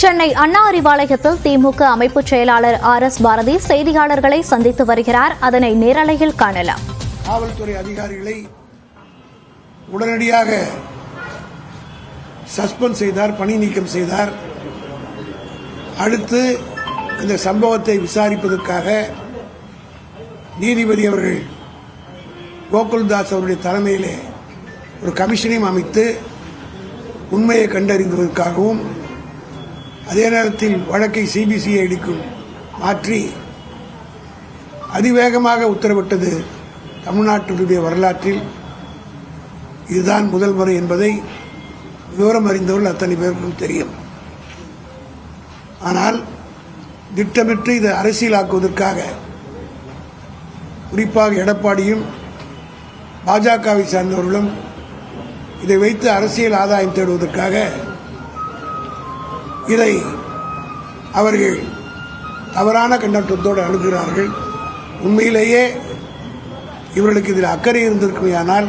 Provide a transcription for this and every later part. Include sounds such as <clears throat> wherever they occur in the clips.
சென்னை அண்ணா அறிவாலயத்தில் திமுக அமைப்பு செயலாளர் ஆர் எஸ் பாரதி செய்தியாளர்களை சந்தித்து வருகிறார். அதனை நேரலையில் காணலாம். காவல்துறை அதிகாரிகளை உடனடியாக சஸ்பெண்ட் செய்தார் பணி நீக்கம் செய்தார். அடுத்து இந்த சம்பவத்தை விசாரிப்பதற்காக நீதிபதி அவர்கள் கோகுல்தாஸ் அவருடைய தலைமையிலே ஒரு கமிஷனையும் அமைத்து உண்மையை கண்டறிந்ததற்காகவும் அதே நேரத்தில் வழக்கை சிபிசிஐடிக்கும் மாற்றி அதிவேகமாக உத்தரவிட்டது தமிழ்நாட்டினுடைய வரலாற்றில். இதுதான் முதல் முறை என்பதை விவரம் அறிந்தவர்கள் அத்தனை பேருக்கும் தெரியும். ஆனால் திட்டமிட்டு இதை அரசியலாக்குவதற்காக குறிப்பாக எடப்பாடியும் பாஜகவை சார்ந்தவர்களும் இதை வைத்து அரசியல் ஆதாயம் தேடுவதற்காக இதை அவர்கள் தவறான கண்ணோட்டத்தோடு அணுகிறார்கள். உண்மையிலேயே இவர்களுக்கு இதில் அக்கறை இருந்திருக்குமையானால்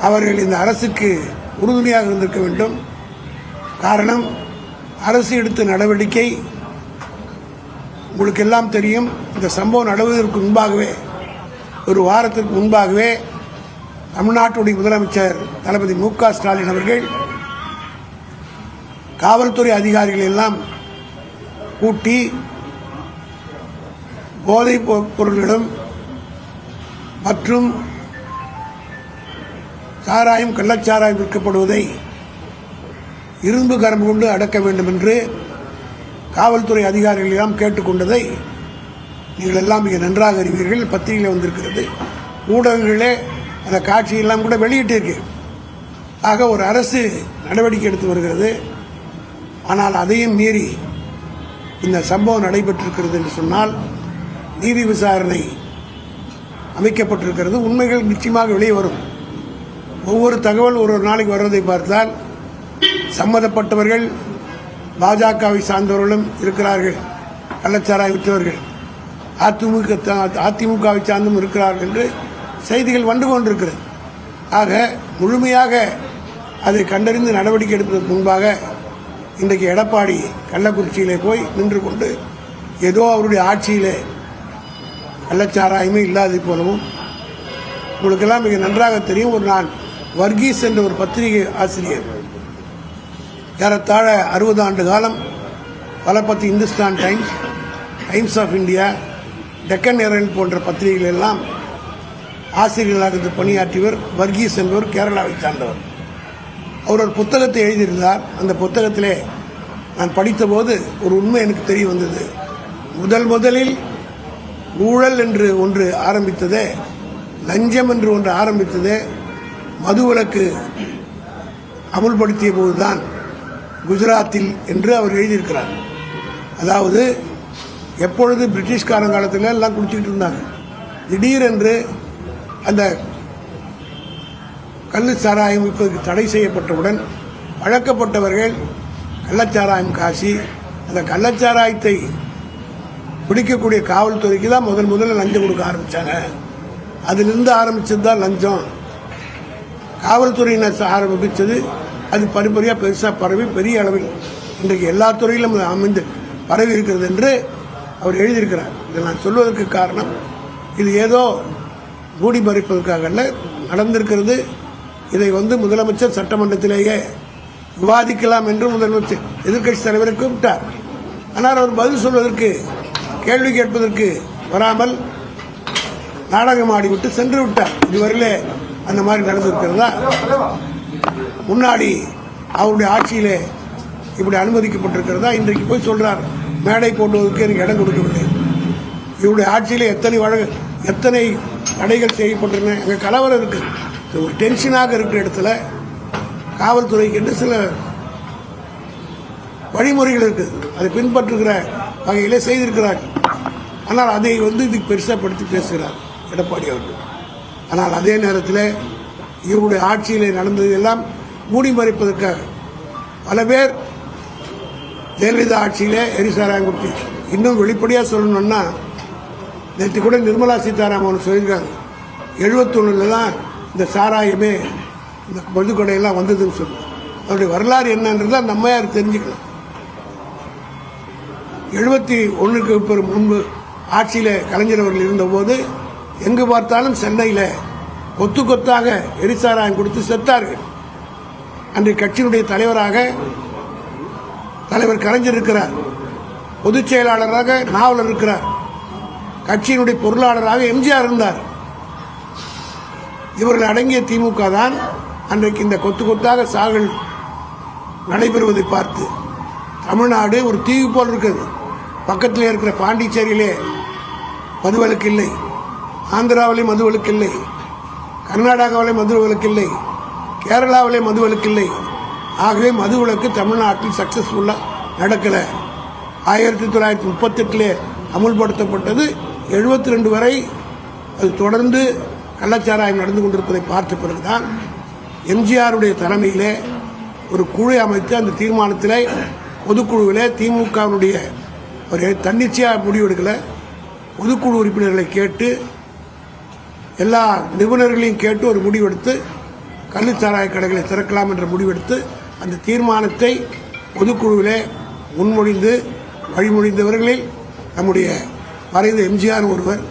அவர்கள் இந்த அரசுக்கு உறுதுணையாக இருந்திருக்க வேண்டும். காரணம் அரசு எடுத்த நடவடிக்கை உங்களுக்கு எல்லாம் தெரியும். இந்த சம்பவம் நடவதற்கு முன்பாகவே ஒரு வாரத்திற்கு முன்பாகவே தமிழ்நாட்டுடைய முதலமைச்சர் தளபதி மு க ஸ்டாலின் அவர்கள் காவல்துறை அதிகாரிகள் எல்லாம் கூட்டி போதைப் பொ- பொருள்களும் மற்றும் சாராயம் கள்ளச்சாராயம் விற்கப்படுவதை இரும்பு கரம் கொண்டு அடக்க வேண்டும் என்று காவல்துறை அதிகாரிகளெல்லாம் கேட்டுக்கொண்டதை நீங்கள் எல்லாம் மிக நன்றாக அறிவீர்கள். பத்திரிகையில் வந்திருக்கிறது. ஊடகங்களே அந்த காட்சியெல்லாம் கூட வெளியிட்டிருக்கு. ஆக ஒரு அரசு நடவடிக்கை எடுத்து வருகிறது. ஆனால் அதையும் மீறி இந்த சம்பவம் நடைபெற்றிருக்கிறது என்று சொன்னால் நீதி விசாரணை அமைக்கப்பட்டிருக்கிறது. உண்மைகள் நிச்சயமாக வெளியே வரும். ஒவ்வொரு தகவல் ஒரு ஒரு நாளைக்கு வர்றதை பார்த்தால் சம்மதப்பட்டவர்கள் பாஜகவை சார்ந்தவர்களும் இருக்கிறார்கள். கள்ளச்சாராய் விற்றவர்கள். அதிமுக தா- அதிமுகவை சார்ந்தும் இருக்கிறார்கள் என்று செய்திகள் வந்து கொண்டிருக்கிறது. ஆக முழுமையாக அதை கண்டறிந்து நடவடிக்கை எடுப்பதற்கு முன்பாக இன்றைக்கு எடப்பாடி கள்ளக்குறிச்சியிலே போய் நின்று கொண்டு ஏதோ அவருடைய ஆட்சியிலே கள்ளச்சாராயமே இல்லாதது போலவும் உங்களுக்கெல்லாம் மிக நன்றாக தெரியும் ஒரு நான் வர்கீஸ் என்ற ஒரு பத்திரிகை ஆசிரியர். ஏறத்தாழ அறுபது ஆண்டு காலம் பலப்பத்தி Hindustan Times Times of India Deccan earn போன்ற பத்திரிகைகள் எல்லாம் ஆசிரியர்களாக பணியாற்றியவர் வர்கீஸ் என்பவர் கேரளாவை சார்ந்தவர். அவர் ஒரு புத்தகத்தை எழுதியிருந்தார். அந்த புத்தகத்திலே நான் படித்தபோது ஒரு உண்மை எனக்கு தெரிய வந்தது. முதல் முதலில் ஊழல் என்று ஒன்று ஆரம்பித்ததே லஞ்சம் என்று ஒன்று ஆரம்பித்ததே மதுவிலக்கு அமுல்படுத்திய போதுதான் குஜராத்தில் என்று அவர் எழுதியிருக்கிறார். அதாவது எப்பொழுது பிரிட்டிஷ்காரன் காலத்தில் எல்லாம் குடிச்சிக்கிட்டு இருந்தாங்க திடீரென்று அந்த கள்ளு சாராயம் இப்போது தடை செய்யப்பட்டவுடன் வழக்கப்பட்டவர்கள் கள்ளச்சாராயம் காசி அந்த கள்ளச்சாராயத்தை பிடிக்கக்கூடிய காவல்துறைக்கு தான் முதல் முதல்ல லஞ்சம் கொடுக்க ஆரம்பித்தாங்க அதிலிருந்து ஆரம்பித்தது தான் லஞ்சம். காவல்துறையினர் ஆரம்பித்தது அது படிப்படியாக பெருசாக பரவி பெரிய அளவில் இன்றைக்கு எல்லா துறையிலும் அமைந்து பரவி இருக்கிறது என்று அவர் எழுதியிருக்கிறார். இதை நான் சொல்வதற்கு காரணம் இது ஏதோ மூடி மறைப்பதற்காக நடந்திருக்கிறது. இதை வந்து முதலமைச்சர் சட்டமன்றத்திலேயே விவாதிக்கலாம் என்று முதலமைச்சர் எதிர்க்கட்சி தலைவரை கூப்பிட்டார். ஆனால் அவர் பதில் சொல்வதற்கு கேள்வி கேட்பதற்கு வராமல் நாடகம் ஆடிவிட்டு சென்று விட்டார். இதுவரையிலே அந்த மாதிரி நடந்திருக்கிறதா? முன்னாடி அவருடைய ஆட்சியிலே இப்படி அனுமதிக்கப்பட்டிருக்கிறதா? இன்றைக்கு போய் சொல்றார் மேடை போடுவதற்கு எனக்கு இடம் கொடுக்கவில்லை. இவருடைய ஆட்சியிலே எத்தனை வழக்கு எத்தனை தடைகள் செய்யப்பட்டிருந்தன? எங்கள் கலவரம் இருக்குது இது ஒரு டென்ஷனாக இருக்கிற இடத்துல காவல்துறைக்கு என்று சில வழிமுறைகள் இருக்குது அதை பின்பற்றுகிற வகையில் செய்திருக்கிறார்கள். ஆனால் அதை வந்து இது பெருசாப்படுத்தி பேசுகிறார் எடப்பாடி அவர்கள். ஆனால் அதே நேரத்தில் இவருடைய ஆட்சியில் நடந்தது எல்லாம் மூடி மறைப்பதற்காக பல பேர் ஜெயலலிதா ஆட்சியிலே எரிசாராங்குட்டி இன்னும் வெளிப்படையாக சொல்லணும்னா நேற்று கூட நிர்மலா சீதாராமன் சொல்லியிருக்காங்க எழுபத்தொன்னில் தான் இந்த சாராயமே இந்த மதுக்கொடையெல்லாம் வந்ததுன்னு சொல்லி. அவருடைய வரலாறு என்னன்றதை நம்ம யார் தெரிஞ்சுக்கலாம் எழுபத்தி ஒன்றுக்கு பிறகு முன்பு ஆட்சியில் கலைஞர் அவர்கள் இருந்தபோது எங்கு பார்த்தாலும் சென்னையில் கொத்து கொத்தாக எரிசாராயம் கொடுத்து செத்தார்கள். அன்றைய கட்சியினுடைய தலைவராக தலைவர் கலைஞர் இருக்கிறார். பொதுச் செயலாளராக நாவலர் இருக்கிறார். கட்சியினுடைய பொருளாளராக எம்ஜிஆர் இருந்தார். இவர்கள் அடங்கிய திமுக தான் அன்றைக்கு இந்த கொத்து கொத்தாக சாகல் நடைபெறுவதை பார்த்து. தமிழ்நாடு ஒரு தீவு போல் இருக்குது. பக்கத்தில் இருக்கிற பாண்டிச்சேரியிலே மதுவலுக்கு இல்லை. ஆந்திராவிலே மதுவலுக்கு இல்லை. கர்நாடகாவிலே மதுவலுக்கு இல்லை. கேரளாவிலே மதுவலுக்கு இல்லை. ஆகவே மதுவிலக்கு தமிழ்நாட்டில் சக்சஸ்ஃபுல்லாக நடக்கலை. ஆயிரத்தி தொள்ளாயிரத்தி முப்பத்தெட்டிலே அமுல்படுத்தப்பட்டது. எழுபத்தி ரெண்டு வரை அது தொடர்ந்து கள்ளச்சாராயம் நடந்து கொண்டிருப்பதை பார்த்த பிறகுதான் எம்ஜிஆருடைய தலைமையிலே ஒரு குழு அமைத்து அந்த தீர்மானத்தில் பொதுக்குழுவிலே திமுகவினுடைய ஒரு தன்னிச்சையாக முடிவெடுக்கலை. பொதுக்குழு உறுப்பினர்களை கேட்டு எல்லா நிபுணர்களையும் கேட்டு ஒரு முடிவெடுத்து கள்ளுச்சாராய கடைகளை திறக்கலாம் என்ற முடிவெடுத்து அந்த தீர்மானத்தை பொதுக்குழுவிலே முன்மொழிந்து வழிமொழிந்தவர்களில் நம்முடைய மறைந்த எம்ஜிஆர் ஒருவர்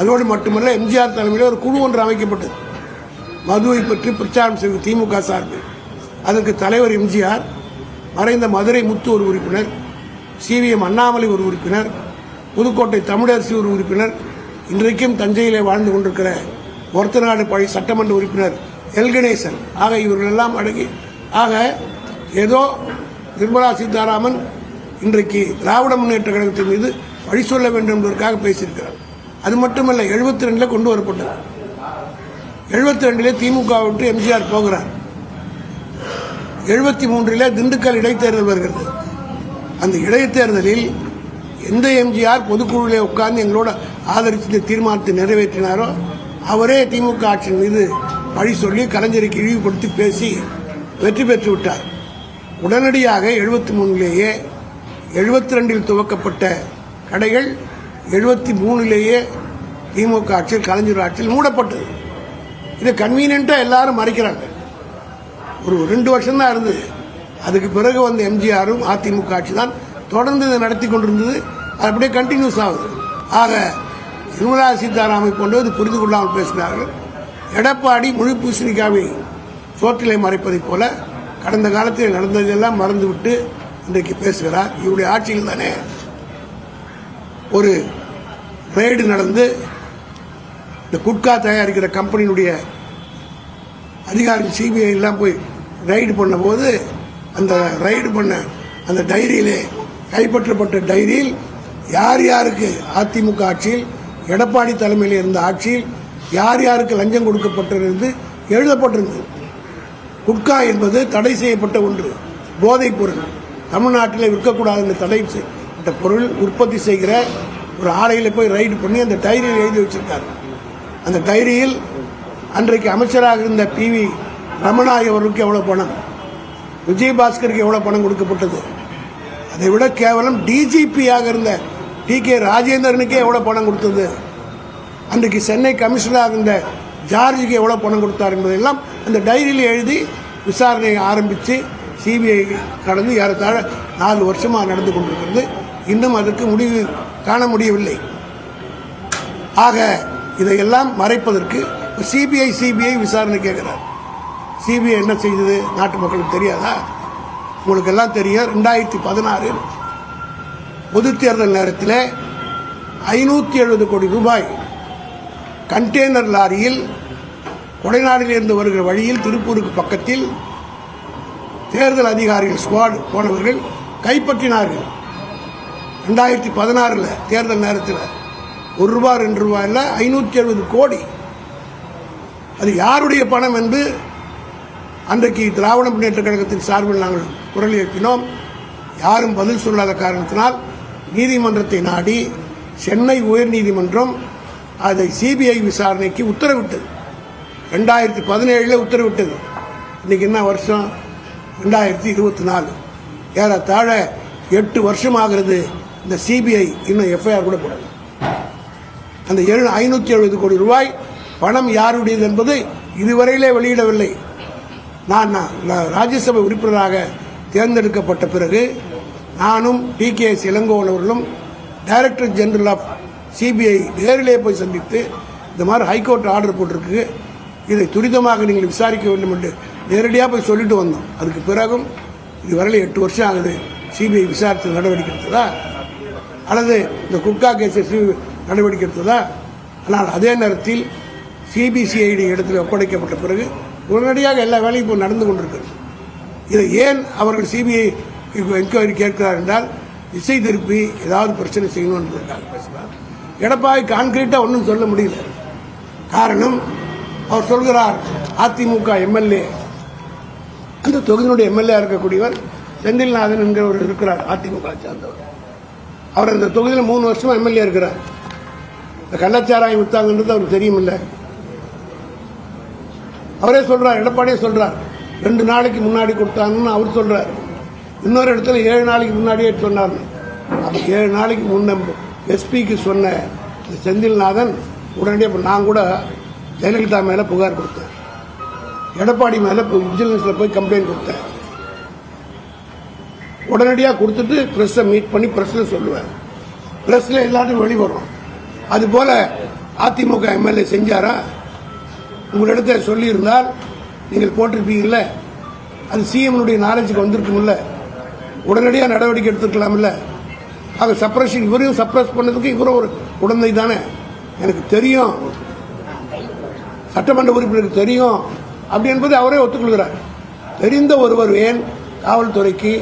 அதோடு மட்டுமல்ல எம்ஜிஆர் தலைமையில் ஒரு குழு ஒன்று அமைக்கப்பட்டது. மதுவை பற்றி பிரச்சாரம் செய்வது திமுக சார்பில். அதற்கு தலைவர் எம்ஜிஆர் மறைந்த மதுரை முத்து ஒரு உறுப்பினர் சிவிஎம் அண்ணாமலை ஒரு உறுப்பினர் புதுக்கோட்டை தமிழரசி ஒரு உறுப்பினர் இன்றைக்கும் தஞ்சையிலே வாழ்ந்து கொண்டிருக்கிற ஒருத்தநாடு பழைய சட்டமன்ற உறுப்பினர் எல். கணேசன். ஆக இவர்கள் எல்லாம் அடங்கி ஆக ஏதோ நிர்மலா சீதாராமன் இன்றைக்கு திராவிட முன்னேற்ற கழகத்தின் மீது வழி சொல்ல வேண்டும் என்பதற்காக பேசியிருக்கிறார். அது மட்டுமல்ல எழுபத்தி ரெண்டில் கொண்டு வரப்பட்டது. எழுபத்தி ரெண்டிலே திமுக விட்டு எம்ஜிஆர் போகிறார். எழுபத்தி மூன்றில் திண்டுக்கல் இடைத்தேர்தல் வருகிறது. அந்த இடைத்தேர்தலில் எந்த எம்ஜிஆர் பொதுக்குழுவிலே உட்கார்ந்து எங்களோட ஆதரித்து தீர்மானத்தை நிறைவேற்றினாரோ அவரே திமுக ஆட்சியின் மீது பழி சொல்லி கலைஞருக்கு இழிவுபடுத்தி பேசி வெற்றி பெற்று விட்டார். உடனடியாக எழுபத்தி மூணிலேயே எழுபத்தி ரெண்டில் துவக்கப்பட்ட கடைகள் எழுபத்தி மூணுலேயே திமுக ஆட்சியில் கலைஞர் ஆட்சியில் மூடப்பட்டது. இதை கன்வீனியண்ட்டாக எல்லாரும் மறைக்கிறாங்க. ஒரு ரெண்டு வருஷம் தான் இருந்தது. அதுக்கு பிறகு வந்த எம்ஜிஆரும் அதிமுக ஆட்சி தான் தொடர்ந்து இதை நடத்தி கொண்டிருந்தது. அது அப்படியே கண்டினியூஸ் ஆகுது. ஆக நிர்மலா சீதாராமை கொண்டு இது புரிந்து கொள்ளாமல் பேசினார்கள் எடப்பாடி முழு பூசணிக்காவை சோற்றிலே மறைப்பதைப் போல கடந்த காலத்தில் நடந்ததெல்லாம் மறந்துவிட்டு இன்றைக்கு பேசுகிறார். இவருடைய ஆட்சியில் தானே. ஒரு ரெய்டு நடந்து இந்த குட்கா தயாரிக்கிற கம்பெனியினுடைய அதிகாரி சிபிஐலாம் போய் ரைடு பண்ணும்போது அந்த ரைடு பண்ண அந்த டைரியிலே கைப்பற்றப்பட்ட டைரியில் யார் யாருக்கு அதிமுக ஆட்சியில் எடப்பாடி தலைமையில் இருந்த ஆட்சியில் யார் யாருக்கு லஞ்சம் கொடுக்கப்பட்டிருந்து எழுதப்பட்டிருந்தது. குட்கா என்பது தடை செய்யப்பட்ட ஒன்று போதைப் பொருள். தமிழ்நாட்டில் விற்கக்கூடாது என்று தடை செய்யப்பட்ட பொருள் உற்பத்தி செய்கிற ஒரு ஆலையில் போய் ரைடு பண்ணி அந்த டைரியில் எழுதி வச்சிருக்காரு. அந்த டைரியில் அன்றைக்கு அமைச்சராக இருந்த பி வி ரமணாய் அவருக்கு எவ்வளோ பணம்? விஜயபாஸ்கருக்கு எவ்வளோ பணம் கொடுக்கப்பட்டது? அதை விட கேவலம் டிஜிபியாக இருந்த டி கே ராஜேந்திரனுக்கே எவ்வளோ பணம் கொடுத்தது? அன்றைக்கு சென்னை கமிஷனராக இருந்த ஜார்ஜுக்கு எவ்வளோ பணம் கொடுத்தார் என்பதெல்லாம் அந்த டைரியில் எழுதி விசாரணையை ஆரம்பித்து சிபிஐ நடந்து ஏறத்தாழ நாலு வருஷமாக நடந்து கொண்டிருக்கிறது. இன்னும் அதற்கு முடிவு காண முடியவில்லை. ஆக இதையெல்லாம் மறைப்பதற்கு சிபிஐ சிபிஐ விசாரணை கேட்கிறார். சிபிஐ என்ன செய்தது? நாட்டு மக்களுக்கு தெரியாதா? உங்களுக்கு எல்லாம் தெரியும் ரெண்டாயிரத்தி பதினாறு பொது தேர்தல் நேரத்தில் ஐநூற்றி எழுபது கோடி ரூபாய் கண்டெய்னர் லாரியில் கொடைநாடிலிருந்து வருகிற வழியில் திருப்பூருக்கு பக்கத்தில் தேர்தல் அதிகாரிகள் ஸ்குவாடு போனவர்கள் கைப்பற்றினார்கள். ரெண்டாயிரத்தி பதினாறில் தேர்தல் நேரத்தில் ஒரு ரூபா ரெண்டு ரூபா இல்லை ஐநூற்றி எழுபது கோடி. அது யாருடைய பணம் என்று அன்றைக்கு திராவிட முன்னேற்ற கழகத்தின் சார்பில் நாங்கள் குரல் எழுப்பினோம் யாரும் பதில் சொல்லாத காரணத்தினால் நீதிமன்றத்தை நாடி சென்னை உயர்நீதிமன்றம் அதை சிபிஐ விசாரணைக்கு உத்தரவிட்டது. ரெண்டாயிரத்தி பதினேழில் உத்தரவிட்டது. இன்னைக்கு என்ன வருஷம்? ரெண்டாயிரத்தி இருபத்தி நாலு. ஏறத்தாழ எட்டு வருஷமாகிறது இந்த சிபிஐ இன்னும் எஃப்ஐஆர் கூட போடல. அந்த ஏழு ஐநூற்றி எழுபது கோடி ரூபாய் பணம் யாருடையது என்பது இதுவரையிலே வெளியிடவில்லை. நான் நான் நான் ராஜ்யசபை உறுப்பினராக தேர்ந்தெடுக்கப்பட்ட பிறகு நானும் டி கே எஸ் இளங்கோவன் அவர்களும் டைரக்டர் ஜெனரல் ஆஃப் சிபிஐ நேரிலே போய் சந்தித்து இந்த மாதிரி ஹைகோர்ட் ஆர்டர் போட்டிருக்கு. இதை துரிதமாக நீங்கள் விசாரிக்க வேண்டும் என்று நேரடியாக போய் சொல்லிட்டு வந்தோம். அதுக்கு பிறகும் இதுவரையில் எட்டு வருஷம் ஆகுது சிபிஐ விசாரித்து நடவடிக்கை எடுத்ததா? அல்லது இந்த குட்கா கேஸை நடவடிக்கை எடுத்ததா ஆனால் அதே நேரத்தில் சிபிசிஐடி இடத்தில் ஒப்படைக்கப்பட்ட பிறகு உடனடியாக எல்லா வேலையும் இப்போ நடந்து கொண்டிருக்கிறது. இதை ஏன் அவர்கள் சிபிஐ என்கொயரி கேட்கிறார் என்றால் திசை திருப்பி ஏதாவது பிரச்சனை செய்யணும் என்பதற்காக பேசுகிறார். எடப்பாடி கான்கிரீட்டாக ஒன்றும் சொல்ல முடியல. காரணம் அவர் சொல்கிறார் அதிமுக எம்எல்ஏ அந்த தொகுதியினுடைய எம்எல்ஏ இருக்கக்கூடியவர் செந்தில்நாதன் என்கிறவர் இருக்கிறார் அதிமுக சார்ந்தவர். அவர் அந்த தொகுதியில் மூணு வருஷமா எம்எல்ஏ இருக்கிறார். இந்த கள்ளச்சாராயம் வித்தாங்கன்றது அவருக்கு தெரியும் இல்லை அவரே சொல்றார் எடப்பாடியே சொல்றார். ரெண்டு நாளைக்கு முன்னாடி கொடுத்தாங்கன்னு அவர் சொல்றார். இன்னொரு இடத்துல ஏழு நாளைக்கு முன்னாடியே சொன்னார் அப்போ ஏழு நாளைக்கு முன்ன எஸ்பிக்கு சொன்ன இந்த செந்தில்நாதன் உடனடியாக இப்போ நான் கூட ஜெயலலிதா மேலே புகார் கொடுத்தேன். எடப்பாடி மேலே விஜிலன்ஸில் போய் கம்ப்ளைண்ட் கொடுத்தேன். உடனடியாக கொடுத்துட்டு ப்ரெஸ்ஸை மீட் பண்ணி ப்ரெஸ்ஸில் சொல்லுவேன். ப்ரெஸ்ஸில் எல்லாரும் வெளிவரும். அதுபோல அதிமுக எம்எல்ஏ செஞ்சாரா? உங்களிடத்த சொல்லியிருந்தால் நீங்கள் போட்டிருப்பீங்கல்ல? அது சிஎம்னுடைய நாலேஜுக்கு வந்திருக்கும்ல? உடனடியாக நடவடிக்கை எடுத்துருக்கலாம்ல? அது சப்ரஷன் இவரையும் சப்ரஸ் பண்ணதுக்கு இவரும் ஒரு குழந்தை தானே? எனக்கு தெரியும். சட்டமன்ற உறுப்பினருக்கு தெரியும். அப்படி என்பது அவரே ஒத்துக்கொள்கிறார். தெரிந்த ஒருவர் ஏன் காவல்துறைக்கு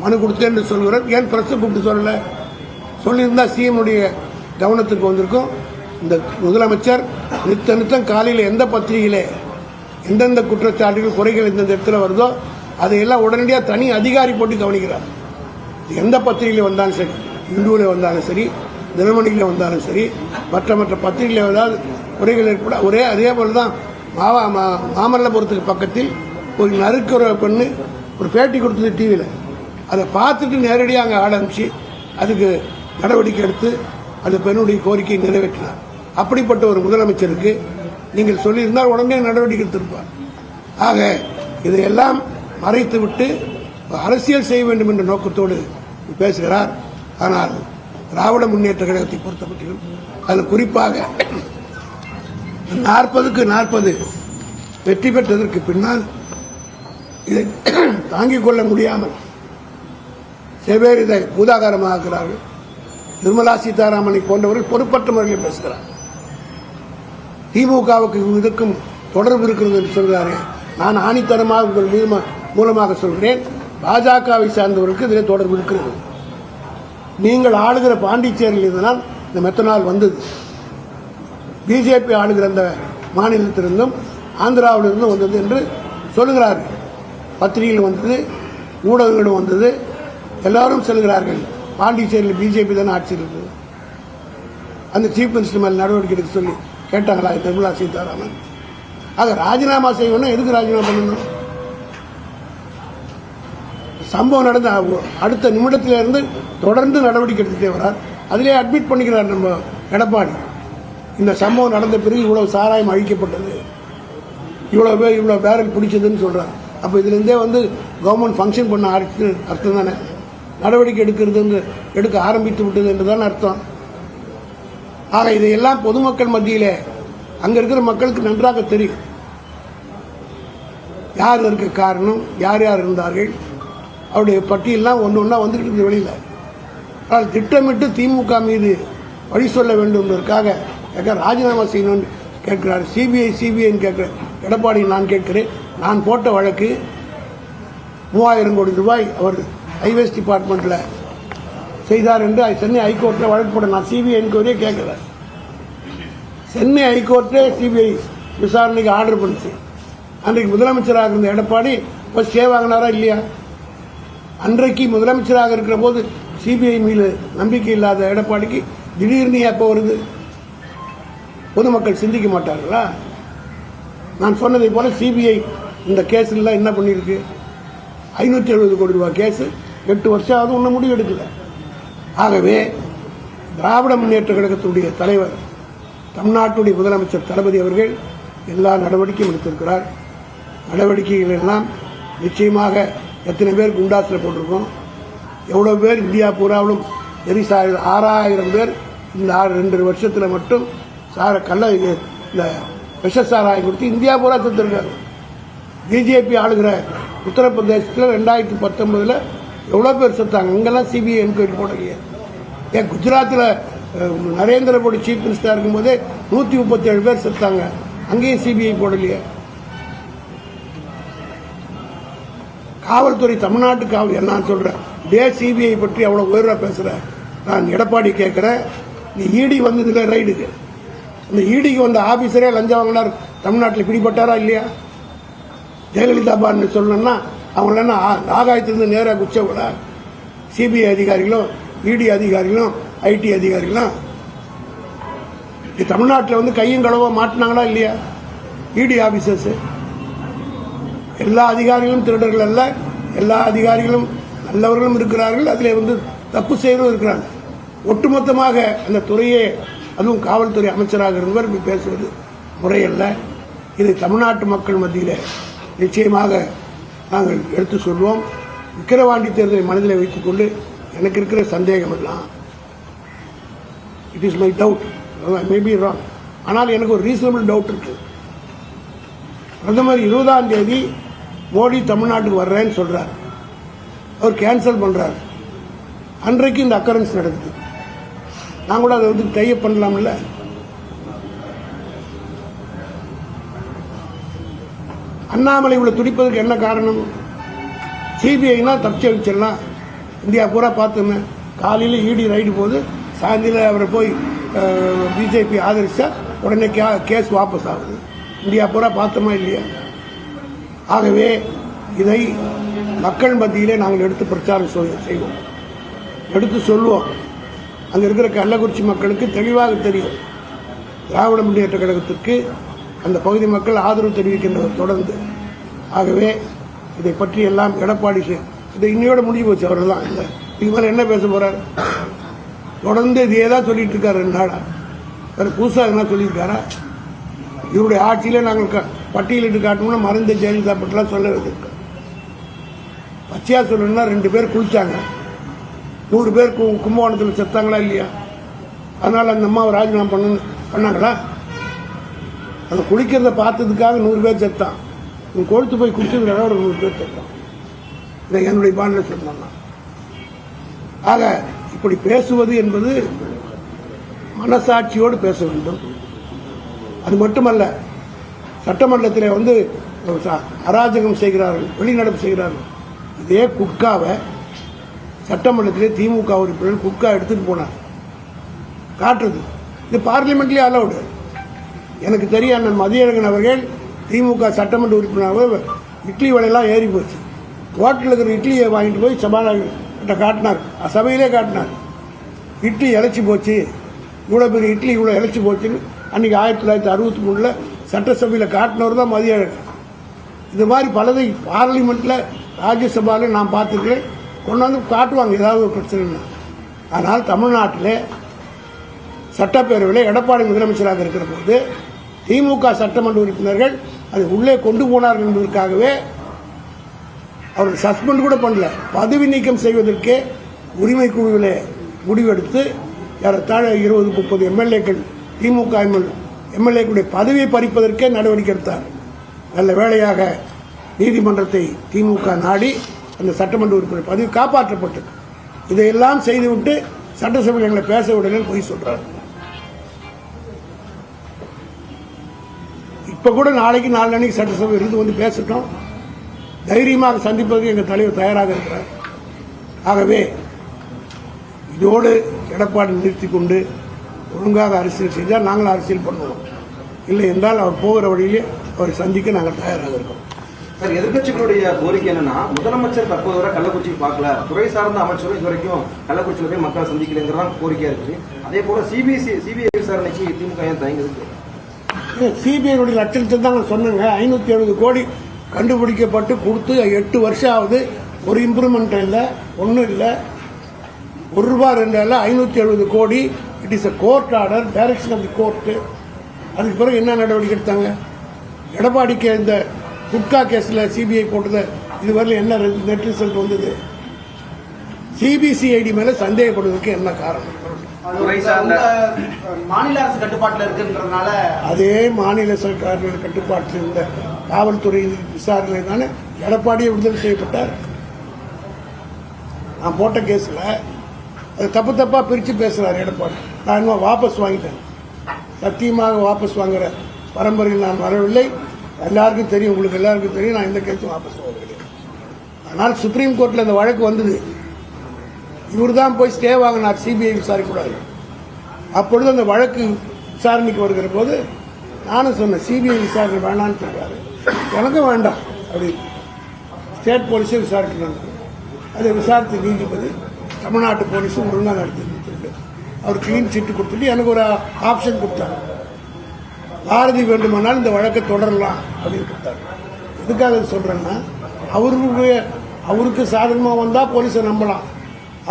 மனு கொடுத்தேன் என்று சொல்கிறார் ஏன் பிரஸ் கூப்பிட்டு சொல்லல? சொல்லியிருந்தா சிஎம்னுடைய கவனத்துக்கு வந்திருக்கும். இந்த முதலமைச்சர் நித்த நித்தம் காலையில் எந்த பத்திரிகையிலே எந்தெந்த குற்றச்சாட்டுகள் குறைகள் எந்தெந்த இடத்துல வருதோ அதையெல்லாம் உடனடியாக தனி அதிகாரி போட்டு கவனிக்கிறார். எந்த பத்திரிகையில் வந்தாலும் சரி இந்துவில் வந்தாலும் சரி தினமணியில் வந்தாலும் சரி மற்ற மற்ற பத்திரிகையில் ஏதாவது குறைகள் ஏற்பட ஒரே அதே போல தான் மாவா மா- மாமல்லபுரத்துக்கு பக்கத்தில் ஒரு நறுக்குற பெண்ணு ஒரு பேட்டி கொடுத்தது டிவியில் அதை பார்த்துட்டு நேரடியாக அங்கே ஆட அனுப்பிச்சு அதுக்கு நடவடிக்கை எடுத்து அந்த பெண்ணுடைய கோரிக்கையை நிறைவேற்றினார். அப்படிப்பட்ட ஒரு முதலமைச்சருக்கு நீங்கள் சொல்லியிருந்தால் உடனே நடவடிக்கை எடுத்திருப்பார். ஆக இதையெல்லாம் மறைத்துவிட்டு அரசியல் செய்ய வேண்டும் என்ற நோக்கத்தோடு பேசுகிறார். ஆனால் திராவிட முன்னேற்ற கழகத்தை பொறுத்தமட்டிலும் அதில் குறிப்பாக நாற்பதுக்கு நாற்பது வெற்றி பெற்றதற்கு பின்னால் இதை <clears throat> தாங்கிக் கொள்ள முடியாமல் சில இதை பூதாகாரமாக்குகிறார்கள். நிர்மலா சீதாராமனை போன்றவர்கள் பொறுப்பற்ற முறையில் பேசுகிறார். திமுகவுக்கு இதுக்கும் தொடர்பு இருக்கிறது என்று சொல்கிறாரே நான் ஆணித்தரமாக உங்கள் மீது மூலமாக சொல்கிறேன். பாஜகவை சார்ந்தவருக்கு இதில் தொடர்பு இருக்கிறது. நீங்கள் ஆளுகிற பாண்டிச்சேரியில் இதனால் இந்த மெத்தனால் வந்தது. பிஜேபி ஆளுகிற அந்த மாநிலத்திலிருந்தும் ஆந்திராவிலிருந்தும் வந்தது என்று சொல்கிறார்கள் பத்திரிகைகள் வந்தது ஊடகங்களும் வந்தது எல்லாரும் செல்கிறார்கள். பாண்டிச்சேரியில் பிஜேபி தானே ஆட்சி இருக்குது அந்த சீஃப் மினிஸ்டர் மேலே நடவடிக்கை எடுக்க சொல்லி கேட்டாங்களா நிர்மலா சீதாராமன்? ஆக ராஜினாமா செய்யணும்னா எதுக்கு ராஜினாமா பண்ணணும்? சம்பவம் நடந்த அடுத்த நிமிடத்திலிருந்து தொடர்ந்து நடவடிக்கை எடுத்துகிட்டே வரார் அதிலே அட்மிட் பண்ணிக்கிறார் நம்ம எடப்பாடி. இந்த சம்பவம் நடந்த பிறகு இவ்வளவு சாராயம் அழிக்கப்பட்டது. இவ்வளோ பேர் இவ்வளோ பேரல் பிடிச்சதுன்னு சொல்கிறார் அப்போ இதுல இருந்தே வந்து கவர்மெண்ட் ஃபங்க்ஷன் பண்ண ஆரம்பிச்சு அர்த்தம் தானே? நடவடிக்கை எடுக்கிறது என்று எடுக்க ஆரம்பித்து விட்டது என்று தானே அர்த்தம். ஆக இதையெல்லாம் பொதுமக்கள் மத்தியிலே அங்கே இருக்கிற மக்களுக்கு நன்றாக தெரியும். யார் இருக்க காரணம்? யார் யார் இருந்தார்கள்? அவருடைய பட்டியல்லாம் ஒன்று ஒன்றா வந்துட்டு வெளியில். ஆனால் திட்டமிட்டு திமுக மீது வழி சொல்ல வேண்டும் என்பதற்காக கேட்க ராஜினாமா செய்யணும்னு கேட்கிறார். சிபிஐ சிபிஐன்னு கேட்குற எடப்பாடி நான் கேட்கிறேன். நான் போட்ட வழக்கு மூவாயிரம் கோடி ரூபாய் அவர் ஹைவேஸ் டிபார்ட்மெண்ட்டில் செய்தார் என்று சென்னை ஹைகோர்ட்டில் வழக்கு போட நான் சிபிஐ என்கொயரியே கேட்கல சென்னை ஹைகோர்ட்டே சிபிஐ விசாரணைக்கு ஆர்டர் பண்ணுச்சு. அன்றைக்கு முதலமைச்சராக இருந்த எடப்பாடி இப்போ ஸ்டே வாங்கினாரா இல்லையா? அன்றைக்கு முதலமைச்சராக இருக்கிற போது சிபிஐ மீது நம்பிக்கை இல்லாத எடப்பாடிக்கு திடீர்னு எப்போ வருது? பொதுமக்கள் சிந்திக்க மாட்டார்களா? நான் சொன்னதை போல சிபிஐ இந்த கேஸ்லாம் என்ன பண்ணியிருக்கு? ஐநூற்றி எழுபது கோடி ரூபாய் கேஸு. எட்டு வருஷம் ஆகுது ஒன்றும் முடிவு எடுக்கல. ஆகவே திராவிட முன்னேற்ற கழகத்தினுடைய தலைவர் தமிழ்நாட்டுடைய முதலமைச்சர் தளபதி அவர்கள் எல்லா நடவடிக்கையும் எடுத்திருக்கிறார். நடவடிக்கைகள் எல்லாம் நிச்சயமாக எத்தனை பேர் குண்டாசில் போட்டிருக்கோம்? எவ்வளோ பேர் இந்தியா பூராவிலும் எரிசாயில் ஆறாயிரம் பேர் இந்த ஆறு ரெண்டு வருஷத்தில் மட்டும் சார கள்ள இந்த விஷ சாராயம் கொடுத்து இந்தியா பூரா செத்துருக்காங்க. பிஜேபி ஆளுகிற உத்தரப்பிரதேசத்தில் ரெண்டாயிரத்தி பத்தொன்பதில் எவ்வளோ பேர் செத்தாங்க? இங்கெல்லாம் சிபிஐ என்கொயரி போடலையே. ஏன் குஜராத்தில் நரேந்திர மோடி சீஃப் மினிஸ்டராக இருக்கும்போதே நூற்றி முப்பத்தி ஏழு பேர் செத்தாங்க. அங்கேயும் சிபிஐ போடலையே. காவல்துறை தமிழ்நாட்டு காவல் நான் சொல்கிறேன் இதே சிபிஐ பற்றி அவ்வளோ உயர்வாக பேசுகிறேன் நான் எடப்பாடி கேட்குறேன் நீ இடி வந்ததில்லை ரைடுக்கு அந்த இடிக்கு வந்த ஆஃபீஸரே லஞ்சம் வாங்கினார். தமிழ்நாட்டில் பிடிபட்டாரா இல்லையா? ஜெயலலிதா பான்னு சொல்லணும்னா அவங்கள என்ன ஆகாயத்திலிருந்து நேராக குச்ச விட சிபிஐ அதிகாரிகளும் இடி அதிகாரிகளும் ஐடி அதிகாரிகளும் இது தமிழ்நாட்டில் வந்து கையும் களவோ மாட்டினாங்களா இல்லையா? இடி ஆபீசர்ஸ். எல்லா அதிகாரிகளும் திருடர்கள் அல்ல எல்லா அதிகாரிகளும் நல்லவர்களும் இருக்கிறார்கள் அதில் வந்து தப்பு செய்யறதும் இருக்கிறாங்க. ஒட்டுமொத்தமாக அந்த துறையே அதுவும் காவல்துறை அமைச்சராக இருந்தவர் பேசுவது முறையல்ல. இது தமிழ்நாட்டு மக்கள் மத்தியில் நிச்சயமாக நாங்கள் எடுத்து சொல்வோம். விக்கிரவாண்டி தேர்தலை மனதில் வைத்துக்கொண்டு எனக்கு இருக்கிற சந்தேகம் எல்லாம். It is my doubt maybe wrong ஆனால் எனக்கு ஒரு ரீசனபிள் டவுட் இருக்குது பிரதமர் இருபதாம் தேதி மோடி தமிழ்நாட்டுக்கு வர்றேன்னு சொல்றார். அவர் கேன்சல் பண்றார். அன்றைக்கு இந்த அக்கரன்ஸ் நடக்குது. நான் கூட அதை வந்து டைப் பண்ணலாம்ல? அண்ணாமலை இவ்வளவு துடிப்பதற்கு என்ன காரணம்? சிபிஐனா தப்பிச்சு வச்சிடலாம் இந்தியா பூரா பார்த்துமே. காலையில் இடி ரைடு போது சாயந்தரம் அவரை போய் பிஜேபி ஆதரிச்சா உடனே கே- கேஸ் வாபஸ் ஆகுது. இந்தியா பூரா பார்த்தோமா இல்லையா? ஆகவே இதை மக்கள் மத்தியிலே நாங்கள் எடுத்து பிரச்சாரம் செய்- செய்வோம். எடுத்து சொல்லுவோம் அங்கே இருக்கிற கள்ளக்குறிச்சி மக்களுக்கு தெளிவாக தெரியும். திராவிட முன்னேற்ற கழகத்திற்கு அந்த பகுதி மக்கள் ஆதரவு தெரிவிக்கின்றனர் தொடர்ந்து. ஆகவே இதை பற்றி எல்லாம் எடப்பாடி இதை இன்னையோட முடிஞ்சு போச்சு அவர் தான் இல்லை இது மேலே என்ன பேச போறார்? தொடர்ந்து இதையே தான் சொல்லிட்டு இருக்காரு ரெண்டு நாளா? வேறு புதுசாக என்ன சொல்லியிருக்காரா? இவருடைய ஆட்சியில நாங்கள் க- பட்டியலிட்டு காட்டணும்னா மறைந்த ஜெயலலிதா பற்றிலாம் சொல்ல வேண்டியிருக்கோம் பச்சையா சொல்லணும்னா ரெண்டு பேர் குளிச்சாங்க. நூறு பேர் கு- கும்பகோணத்தில் செத்தாங்களா இல்லையா? அதனால அந்த அம்மாவை ராஜினாமா பண்ணு பண்ணாங்களா? அந்த குளிக்கிறத பார்த்ததுக்காக நூறு பேர் செத்தான். இவன் கொழுத்து போய் குடிச்சதுக்காக ஒரு நூறு பேர் செத்தான். இதை என்னுடைய பாண்டில் சொன்னான் ஆக இப்படி பேசுவது என்பது மனசாட்சியோடு பேச வேண்டும். அது மட்டுமல்ல சட்டமன்றத்தில் வந்து அராஜகம் செய்கிறார்கள் வெளிநடப்பு செய்கிறார்கள். இதே குட்காவை சட்டமன்றத்திலே திமுக உறுப்பினர் குட்கா எடுத்துகிட்டு போனார் காட்டுறது. இது பார்லிமெண்ட்லேயே அலௌடு எனக்கு தெரியும் அண்ணன் மதியழகன் அவர்கள் திமுக சட்டமன்ற உறுப்பினராக இட்லி விலையெல்லாம் ஏறி போச்சு. ஹோட்டலில் இருக்கிற இட்லியை வாங்கிட்டு போய் சபாநாயகர்கிட்ட காட்டினார். சபையிலே காட்டினார். இட்லி இழைச்சி போச்சு. இவ்வளோ பெரிய இட்லி இவ்வளோ இழைச்சி போச்சுன்னு அன்றைக்கி ஆயிரத்தி தொள்ளாயிரத்தி அறுபத்தி மூணில் சட்டசபையில் காட்டினவர் தான் மதியழகன். இது மாதிரி பலதை பார்லிமெண்ட்டில் ராஜ்யசபாவில் நான் பார்த்துருக்கேன் கொண்டாந்து காட்டுவாங்க. ஏதாவது ஒரு பிரச்சனைன்னு. ஆனால் தமிழ்நாட்டில் சட்டப்பேரவையில் எடப்பாடி முதலமைச்சராக இருக்கிற போது திமுக சட்டமன்ற உறுப்பினர்கள் அதை உள்ளே கொண்டு போனார்கள் என்பதற்காகவே அவர் சஸ்பெண்ட் கூட பண்ணல. பதவி நீக்கம் செய்வதற்கே உரிமை குழுவில் முடிவெடுத்து ஏறத்தாழ இருபது முப்பது எம்எல்ஏக்கள் திமுக எம்எல்ஏக்களுடைய பதவியை பறிப்பதற்கே நடவடிக்கை எடுத்தார் நல்ல வேளையாக நீதிமன்றத்தை திமுக நாடி அந்த சட்டமன்ற உறுப்பினர் பதவி காப்பாற்றப்பட்டது. இதையெல்லாம் செய்துவிட்டு சட்டசபையில் எங்களை பேச விடலன்னு பொய் சொல்கிறார் இப்போ கூட நாளைக்கு நாலு அன்னைக்கு சட்டசபை இருந்து வந்து பேசிட்டோம். தைரியமாக சந்திப்பதற்கு எங்கள் தலைவர் தயாராக இருக்கிறார். ஆகவே இதோடு எடப்பாடி நிறுத்தி கொண்டு ஒழுங்காக அரசியல் செய்தால் நாங்கள் அரசியல் பண்ணுவோம். இல்லை என்றால் அவர் போகிற வழியிலே அவரை சந்திக்க நாங்கள் தயாராக இருக்கோம். சார் எதிர்க்கட்சிகளுடைய கோரிக்கை என்னன்னா முதலமைச்சர் தற்போது வரை கள்ளக்குறிச்சி பார்க்கல. துறை சார்ந்த அமைச்சரும் இது வரைக்கும் கள்ளக்குறிச்சியில் போய் மக்களை சந்திக்கலைங்கிறதான் கோரிக்கையா இருக்குது. அதே போல சிபிஎஸ்சி சிபிஐ விசாரணைக்கு திமுக ஏன் தயங்குது? சிபிஐனுடைய லட்சணத்தில் தான் நான் சொன்னேங்க. ஐநூற்றி எழுபது கோடி கண்டுபிடிக்கப்பட்டு கொடுத்து எட்டு வருஷம் ஆகுது. ஒரு இம்ப்ரூவ்மெண்ட் இல்லை ஒன்றும் இல்லை. ஒரு ரூபா ரெண்டு இல்லை ஐநூற்றி எழுபது கோடி. It is a court order direction of the court அதுக்கு பிறகு என்ன நடவடிக்கை எடுத்தாங்க? எடப்பாடிக்கு இந்த குட்கா கேஸில் சிபிஐ போட்டது இதுவரையில் என்ன நெட் ரிசல்ட் வந்தது? சிபிசிஐடி மேலே சந்தேகப்படுவதற்கு என்ன காரணம்? துறை உங்க- சார்ந்த- உங்க மாநில அரசு கட்டுப்பாட்டுல இருக்குன்றதுனால அதே மாநில சர்க்கார்கள் கட்டுப்பாட்டில் இருந்த காவல்துறை விசாரணை தானே எடப்பாடியே விடுதலை செய்யப்பட்டார். நான் போட்ட கேஸ்ல அது தப்பு தப்பா பிரிச்சு பேசுறாரு எடப்பாடி. நான் இன்னும் வாபஸ் வாங்கிட்டேன். சத்தியமாக வாபஸ் வாங்குற பரம்பரையில் நான் வரவில்லை. எல்லாருக்கும் தெரியும் உங்களுக்கு எல்லாருக்கும் தெரியும் நான் எந்த கேஸும் வாபஸ் வாங்கவில்லை. ஆனால் சுப்ரீம் கோர்ட்ல இந்த வழக்கு வந்தது. இவர் தான் போய் ஸ்டே வாங்கினார். சிபிஐ விசாரிக்கூடாது அப்பொழுது அந்த வழக்கு விசாரணைக்கு வருகிற போது நானும் சொன்னேன் சிபிஐ விசாரணை வேணான்னு சொல்கிறாரு எனக்கும் வேண்டாம். அப்படின்னு ஸ்டேட் போலீஸே விசாரிக்கணும். அதை விசாரித்து நீதிபதி தமிழ்நாட்டு போலீஸும் ஒழுங்காக நடத்தி சொல்லிட்டு அவர் க்ளீன் சீட்டு கொடுத்துட்டு எனக்கு ஒரு ஆப்ஷன் கொடுத்தாரு. பாரதி வேண்டுமானால் இந்த வழக்கை தொடரலாம் அப்படின்னு கொடுத்தாரு. எதுக்காக சொல்கிறேன்னா அவருடைய அவருக்கு அவருக்கு சாதகமாக வந்தால் போலீஸை நம்பலாம்.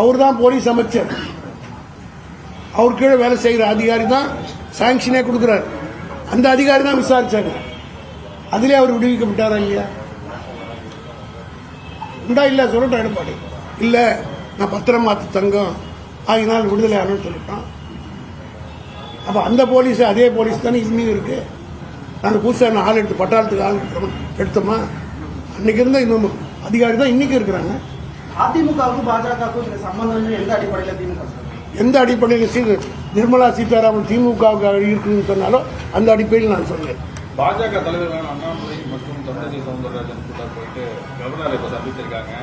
அவர் தான் போலீஸ் அமைச்சர். அவர் கீழே வேலை செய்கிற அதிகாரி தான் சாங்ஷனே கொடுக்குறாரு. அந்த அதிகாரி தான் விசாரிச்சாங்க அதிலே அவர் விடுவிக்கப்பட்டாரா இல்லையா? உண்டா இல்லை சொல்லட்டும் எடப்பாடி இல்லை நான் பத்திரம் மாற்ற தங்கம். ஆகினால் விடுதலை ஆகணும்னு சொல்லிட்டான். அப்போ அந்த போலீஸ் அதே போலீஸ் தானே இன்னும் இருக்கு? நாங்கள் புதுசாக நான் ஆள் எடுத்து பட்டாளத்துக்கு ஆள் எடுத்தோம்? எடுத்தோமா? அன்னைக்கு இருந்தால் இன்னும் அதிகாரி தான் இன்னைக்கு இருக்கிறாங்க. அதிமுகவுக்கும் பாஜகவுக்கும் இந்த சம்பந்தம் எந்த அடிப்படையில திமுக? எந்த அடிப்படையில் சீ நிர்மலா சீதாராமன் திமுகவுக்காக இருக்குன்னு சொன்னாலோ அந்த அடிப்படையில் நான் சொன்னேன் பாஜக தலைவர்களான அண்ணாமலை மற்றும் தமிழிசை சவுந்தரராஜன் கூட போயிட்டு கவர்னரை இப்போ சந்திச்சிருக்காங்க.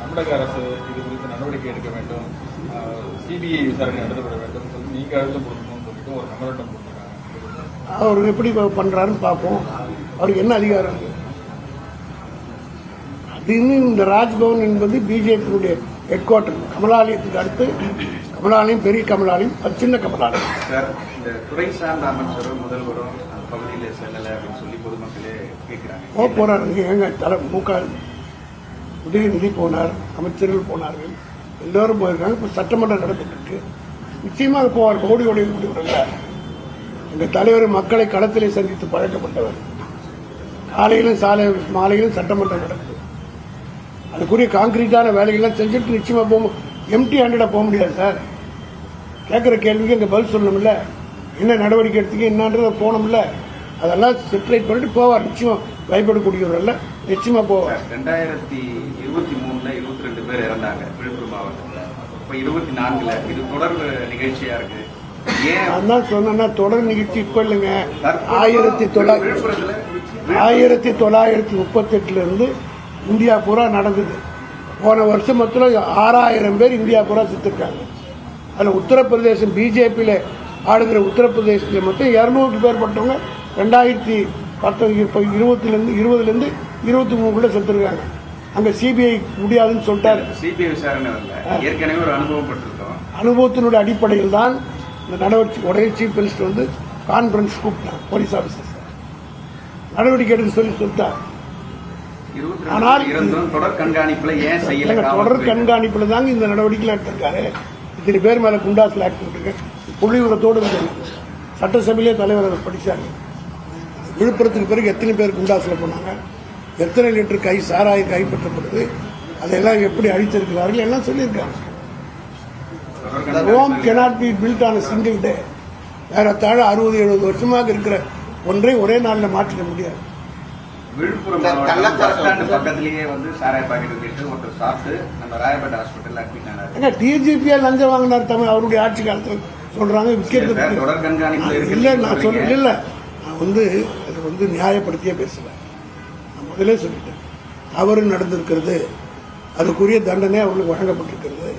தமிழக அரசு இது குறித்து நடவடிக்கை எடுக்க வேண்டும். சிபிஐ விசாரணை நடத்தப்பட வேண்டும். சொல்லி நீங்க அழுத்தம் கொடுக்கணும்னு சொல்லிட்டு ஒரு மெமரண்டம் கொடுத்துருக்காங்க. அவர் எப்படி பண்றாருன்னு பார்ப்போம். அவருக்கு என்ன அதிகாரம்? இன்னும் இந்த ராஜ்பவன் என்பது பிஜேபியுடைய ஹெட் குவார்டர் கமலாலயத்துக்கு அடுத்து கமலாலயம் பெரிய கமலாலயம் அது சின்ன கமலாலயம். சார் இந்த துறை சார்ந்த அமைச்சரும் முதல்வரும் பகுதியில் செல்லலை அப்படின்னு சொல்லி பொதுமக்களே கேட்கிறாங்க போக போறாரு. எங்க? தலை முக உதயநிதி போனார் அமைச்சர்கள் போனார்கள். எல்லோரும் போயிருக்காங்க. இப்போ சட்டமன்றம் நடந்துட்டு இருக்கு. நிச்சயமாக போவார். கோடி கோடி முடிவுறல்ல எங்க தலைவர் மக்களை களத்திலே சந்தித்து பழக்கப்பட்டவர். காலையிலும் சாலை மாலையிலும் சட்டமன்றம் நடக்குது. அதுக்குரிய காங்கிரீட்டான வேலைகள்லாம் செஞ்சுட்டு நிச்சயமா போக எம்டி ஹேண்டடா போக முடியாது சார். கேட்குற கேள்விக்கு இங்கே பதில் சொல்லணும்ல. என்ன நடவடிக்கை எடுத்தீங்க என்னன்றதை போகணும்ல. அதெல்லாம் செட்டரேட் பண்ணிட்டு போவார். நிச்சயமா பயப்படக்கூடியவரல்ல. நிச்சயமா போவார். ரெண்டாயிரத்தி இருபத்தி மூணுல இருபத்தி ரெண்டு பேர் இறந்தாங்க விழுப்புரம் மாவட்டத்தில். இப்போ இருபத்தி நான்குல இது தொடர் நிகழ்ச்சியா இருக்கு? ஏன்? நான் தான் சொன்னேன்னா தொடர் நிகழ்ச்சி இப்போ இல்லைங்க. ஆயிரத்தி தொள்ளாயிரத்தி ஆயிரத்தி தொள்ளாயிரத்தி முப்பத்தெட்டுல இருந்து இந்தியா பூரா நடந்தது. போன வருஷம் மொத்தம் ஆறாயிரம் பேர் இந்தியா பூரா செத்துருக்காங்க. அதில் உத்தரப்பிரதேசம் பிஜேபியில் ஆடுகிற உத்தரப்பிரதேசத்தில் மட்டும் இரநூறு பேர் பட்டவங்க ரெண்டாயிரத்தி பத்தொன்பது இப்போ இருபத்திலேருந்து இருபதுலேருந்து இருபத்தி மூணுக்குள்ள செத்துருக்காங்க. அங்கே சிபிஐ முடியாதுன்னு சொல்லிட்டாரு. சிபிஐ விசாரணை ஏற்கனவே ஒரு அனுபவம் பட்டிருக்கோம். அனுபவத்தினுடைய அடிப்படையில் தான் இந்த நடவடிக்கை உடனே சீஃப் மினிஸ்டர் வந்து கான்ஃபரன்ஸ் கூப்பிட்டாங்க போலீஸ் ஆஃபீஸர்ஸ் நடவடிக்கை எடுக்க சொல்லி சொல்லிட்டார். ஆனால் தொடர் கண்காணிப்புல ஏன் செய்யல தொடர்? கண்காணிப்புல தாங்க இந்த நடவடிக்கை எடுத்திருக்காரு இத்தனை பேர் மேல குண்டாசில் ஆக்ட் பண்ணிருக்கேன் புள்ளிவிவரத்தோடு இருக்காங்க சட்டசபையிலே தலைவர் அவர் படிச்சாங்க விழுப்புரத்துக்கு பிறகு எத்தனை பேர் குண்டாசில் போனாங்க? எத்தனை லிட்டர் கை சாராயம் கைப்பற்றப்படுது அதையெல்லாம் எப்படி அழித்திருக்கிறார்கள்? எல்லாம் சொல்லியிருக்காங்க. Rome cannot be built on a single day. ஏறத்தாழ அறுபது எழுபது வருஷமாக இருக்கிற ஒன்றை ஒரே நாளில் மாற்றிட முடியாது. விழுப்புரம் ஸ்டாண்டு பக்கத்திலேயே வந்து சாராய பாக்கெட் ஒருத்தர் சாப்பிட்டு நம்ம ராயப்பேட்டை ஹாஸ்பிட்டல் அட்மிட் ஆனாரு. டிஜிபியா லஞ்சம் வாங்கினார் தமிழ் அவருடைய ஆட்சி காலத்தில் சொல்றாங்க விற்கிறது தொடர் கண்காணிப்புல இருக்கு இல்ல நான் சொல்றேன் இல்ல நான் வந்து அது வந்து நியாயப்படுத்தியே பேசல நான் முதலே சொல்லிட்டேன். தவறு நடந்திருக்கிறது. அதுக்குரிய தண்டனை அவர்களுக்கு வழங்கப்பட்டிருக்கிறது.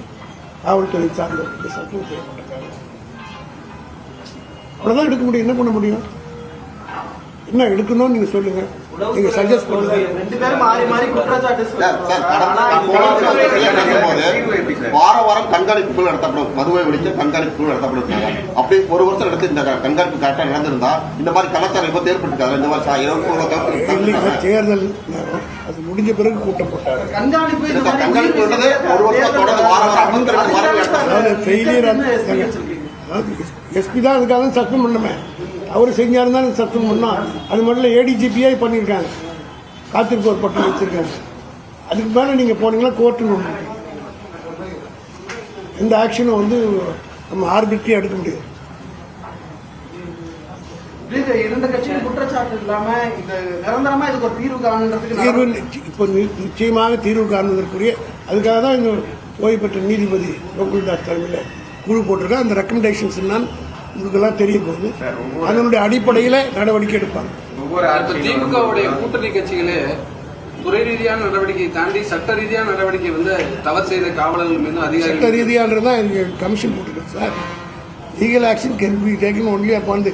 காவல்துறை சார்ந்தவர்களுக்கு சட்டம் செய்யப்பட்டிருக்காங்க. அவ்வளவுதான் எடுக்க முடியும். என்ன பண்ண முடியும்? என்ன எடுக்கணும்னு நீங்க சொல்லுங்க. நீங்க சஜஸ்ட் பண்ணுங்க. ரெண்டு பேரும் மாறி மாறி குற்றச்சாட்டு சார், வார வாரம் கண்காணிப்பு குழு நடத்தப்படும். மதுவை ஒழிக்க கண்காணிப்பு குழு நடத்தப்படும் அப்படி ஒரு வருஷம் நடத்தி இந்த கண்காணிப்பு கரெக்டா நடந்திருந்தா இந்த மாதிரி கலாச்சாரம் விபத்து ஏற்பட்டிருக்காது இந்த மாதிரி இருபத்தி தேர்தல் அது முடிஞ்ச பிறகு கூட்டம் போட்டாரு கண்காணிப்பு கண்காணிப்பு ஒரு வருஷம் தொடர்ந்து வார வாரம் அதாவது ஃபெயிலியர். எஸ்பி தான் அதுக்காக சஸ்பெண்ட் பண்ணுமே அவர் செஞ்சாருன்னு தான் சஸ்பெண்ட் பண்ணோம் அது மட்டும் இல்லை ஏடிஜிபியே பண்ணியிருக்காங்க காத்திருப்போர் பட்டம் வச்சிருக்காங்க. அதுக்கு மேலே நீங்கள் போனீங்கன்னா கோர்ட்டுன்னு ஒன்று. எந்த ஆக்ஷனும் வந்து நம்ம ஆர்பிட்ரியாக எடுக்க முடியாது. தீர்வு இப்போ நிச்சயமாக தீர்வு காணுவதற்குரிய அதுக்காக தான் ஓய்வு பெற்ற நீதிபதி கோகுல்தாஸ் தலைமையில் குழு போட்டிருக்கேன் அந்த ரெக்கமெண்டேஷன்ஸ் என்னன்னு உங்களுக்கெல்லாம் தெரிய போகுது அதனுடைய அடிப்படையில் நடவடிக்கை எடுப்பாங்க. திமுகவுடைய கூட்டணி கட்சிகளே துறை ரீதியான நடவடிக்கையை தாண்டி சட்ட ரீதியான நடவடிக்கை வந்து தவறு செய்த காவலர்கள் மீதும் சட்ட அதிகாரிகள் ரீதியானது தான் இங்கே கமிஷன் போட்டிருக்கேன் sir. Legal action can be taken only upon the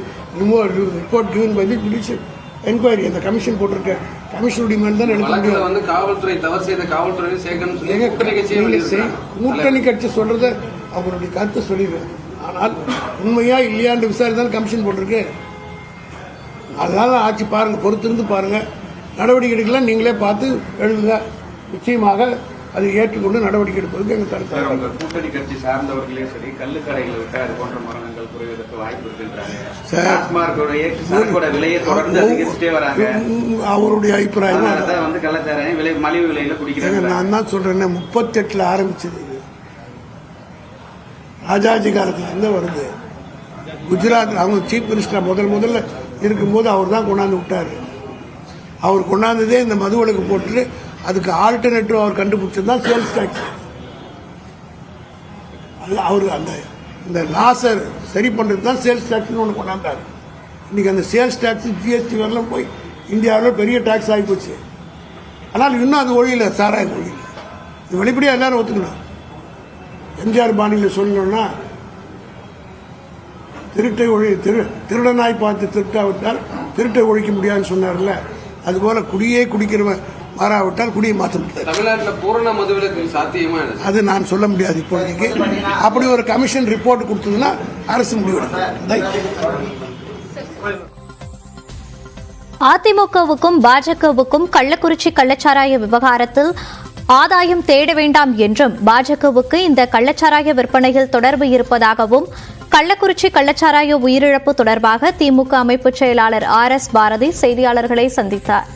report given by the judicial enquiry அந்த கமிஷன் போட்டிருக்க கமிஷனுடைய மேல் தான் எடுக்க முடியும். வந்து காவல்துறை தவறு செய்த சொல்லி ஏங்க, கூட்டணி கட்சி சொல்றத அவங்களுடைய கருத்தை சொல்லிடுறேன் ஆனால் உண்மையா இல்லையான்னு விசாரித்தான் கமிஷன் போட்டிருக்கு. அதனால ஆட்சி பாருங்க பொறுத்திருந்து பாருங்க. நடவடிக்கை எடுக்கலாம் நீங்களே பார்த்து எழுதுங்க. நிச்சயமாக அதை ஏற்றுக்கொண்டு நடவடிக்கை எடுப்பதற்கு எங்க சார் கருத்து கூட்டணி கட்சி சார்ந்தவர்களே சரி கள்ளுக்கடைகளை விட்டு அது போன்ற மரணங்கள் குறைவதற்கு வாய்ப்பு இருக்குன்றாங்க. விலையை தொடர்ந்து அதிகரிச்சுட்டே வராங்க. அவருடைய அபிப்பிராயம் வந்து கள்ளச்சாராயம் விலை மலிவு விலையில குடிக்கிறாங்க. நான் தான் சொல்றேன் முப்பத்தெட்டுல ஆரம்பிச்சது. இது. ராஜாஜி வருது. குஜராத் அவங்க சீஃப் மினிஸ்டர் முதல் முதல்ல இருக்கும்போது அவர் தான் கொண்டாந்து விட்டார். அவர் கொண்டாந்ததே இந்த மதுவலுக்கு போட்டு அதுக்கு ஆல்டர்னேட்டிவ் அவர் கண்டுபிடிச்சது தான் சேல்ஸ் டேக்ஸ் அது அவர் அந்த இந்த லாஸை சரி பண்ணுறது தான் சேல்ஸ் டேக்ஸ்னு ஒன்று கொண்டாந்தார். இன்னைக்கு அந்த சேல்ஸ் டேக்ஸ் ஜிஎஸ்டி வரலாம் போய் இந்தியாவில் பெரிய டேக்ஸ் ஆகி போச்சு. ஆனால் இன்னும் அது ஒழியில் சாராயம் ஒழியில். இது வெளிப்படையாக எல்லாரும் ஒத்துக்கணும். எம்ஜிஆர் பாணியில் சொல்லணும்னா திருட்டை ஒழி திரு திருடனாய் பார்த்து திருட்டாவிட்டால் திருட்டை ஒழிக்க முடியாதுன்னு சொன்னார்ல. அதுபோல குடியே குடிக்கிறவன் மாறாவிட்டால் குடியை மாற்ற முடியாது. தமிழ்நாட்டுல பூரண மதுவிலக்கு சாத்தியமா அது நான் சொல்ல முடியாது இப்போதைக்கு. அப்படி ஒரு கமிஷன் ரிப்போர்ட் கொடுத்ததுன்னா அரசு முடிவெடுக்கும் அதிமுகவுக்கும் பாஜகவுக்கும் கள்ளக்குறிச்சி கள்ளச்சாராய விவகாரத்தில் ஆதாயம் தேட வேண்டாம் என்றும் பாஜகவுக்கு இந்த கள்ளச்சாராய விற்பனையில் தொடர்பு இருப்பதாகவும் கள்ளக்குறிச்சி கள்ளச்சாராய உயிரிழப்பு தொடர்பாக திமுக அமைப்புச் செயலாளர் ஆர் எஸ் பாரதி செய்தியாளர்களை சந்தித்தார்.